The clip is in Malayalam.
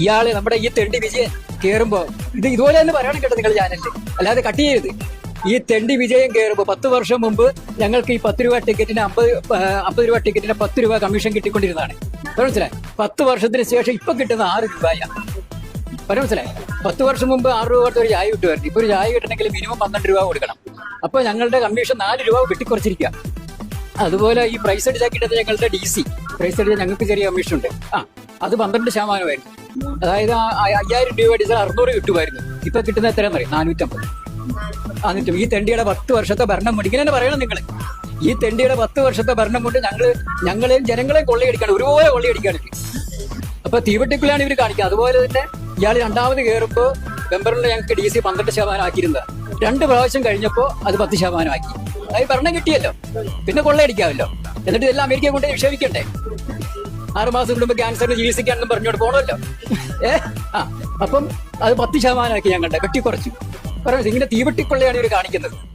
ഇയാൾ നമ്മുടെ ഈ തെണ്ടി വിജയൻ കേറുമ്പോ ഇത് ഇതുപോലെ തന്നെ പറയണം കേട്ടോ നിങ്ങൾ ചാനലിൽ അല്ലാതെ കട്ട് ചെയ്യരുത്. ഈ തെണ്ടി വിജയം കയറുമ്പോൾ പത്ത് വർഷം മുമ്പ് ഞങ്ങൾക്ക് ഈ പത്ത് രൂപ ടിക്കറ്റിന് അമ്പത് അമ്പത് രൂപ ടിക്കറ്റിന് പത്ത് രൂപ കമ്മീഷൻ കിട്ടിക്കൊണ്ടിരുന്നതാണ്. മനസ്സിലായി? പത്ത് വർഷത്തിന് ശേഷം ഇപ്പൊ കിട്ടുന്ന ആറ് രൂപയാണ് മനസ്സിലായി? പത്ത് വർഷം മുമ്പ് ആറ് രൂപ കൊടുത്ത് ഒരു ചായ കിട്ടുമായിരുന്നു. ഇപ്പൊ ഒരു ചായ കിട്ടണമെങ്കിൽ മിനിമം പന്ത്രണ്ട് രൂപ കൊടുക്കണം. അപ്പൊ ഞങ്ങളുടെ കമ്മീഷൻ നാല് രൂപ വെട്ടിക്കുറച്ചിരിക്കുക അതുപോലെ ഈ പ്രൈസ് അടിച്ചാക്കിട്ടത് ഞങ്ങളുടെ ഡി സി പ്രൈസ് അടിച്ചാൽ ഞങ്ങൾക്ക് ചെറിയ കമ്മീഷൻ ഉണ്ട്. ആ അത് പന്ത്രണ്ട് ശതമാനമായിരുന്നു. അതായത് അയ്യായിരം രൂപ അടിച്ചാൽ അറുന്നൂറ് കിട്ടുമായിരുന്നു. ഇപ്പൊ കിട്ടുന്ന എത്രയാന്ന് പറയും നാനൂറ്റമ്പത്. എന്നിട്ടും ഈ തെണ്ടിയുടെ പത്ത് വർഷത്തെ ഭരണം കൊണ്ട് ഇങ്ങനെ പറയണം നിങ്ങൾ ഈ തെണ്ടിയുടെ പത്ത് വർഷത്തെ ഭരണം കൊണ്ട് ഞങ്ങൾ ഞങ്ങളെയും ജനങ്ങളെയും കൊള്ളയടിക്കാണ്. ഒരുപോലെ കൊള്ളയടിക്കാണ്. അപ്പൊ തീവട്ടിക്കുള്ളാണ് ഇവർ കാണിക്കുക അതുപോലെ തന്നെ ഇയാൾ രണ്ടാമത് കയറുമ്പോ മെമ്പറിന് ഞങ്ങൾക്ക് ഡി സി പന്ത്രണ്ട് ശതമാനം ആക്കിയിരുന്നത്. രണ്ട് പ്രാവശ്യം കഴിഞ്ഞപ്പോ അത് പത്ത് ശതമാനം ആക്കി. അതായത് ഭരണം കിട്ടിയല്ലോ. പിന്നെ കൊള്ളയടിക്കാമല്ലോ. എന്നിട്ട് ഇതെല്ലാം അമേരിക്കയെ കൊണ്ട് നിക്ഷേപിക്കണ്ടേ? ആറ് മാസം കൂടുമ്പോ ക്യാൻസറിന് ചികിത്സിക്കാണെന്ന് പറഞ്ഞോട് പോണല്ലോ ഏ? ആ അപ്പം അത് പത്ത് ശതമാനമാക്കി ഞാൻ കണ്ടെ. വെട്ടിക്കുറച്ചു. പറഞ്ഞു ഇങ്ങനെ തീവെട്ടിക്കൊള്ളയാണ് ഇവർ കാണിക്കുന്നത്.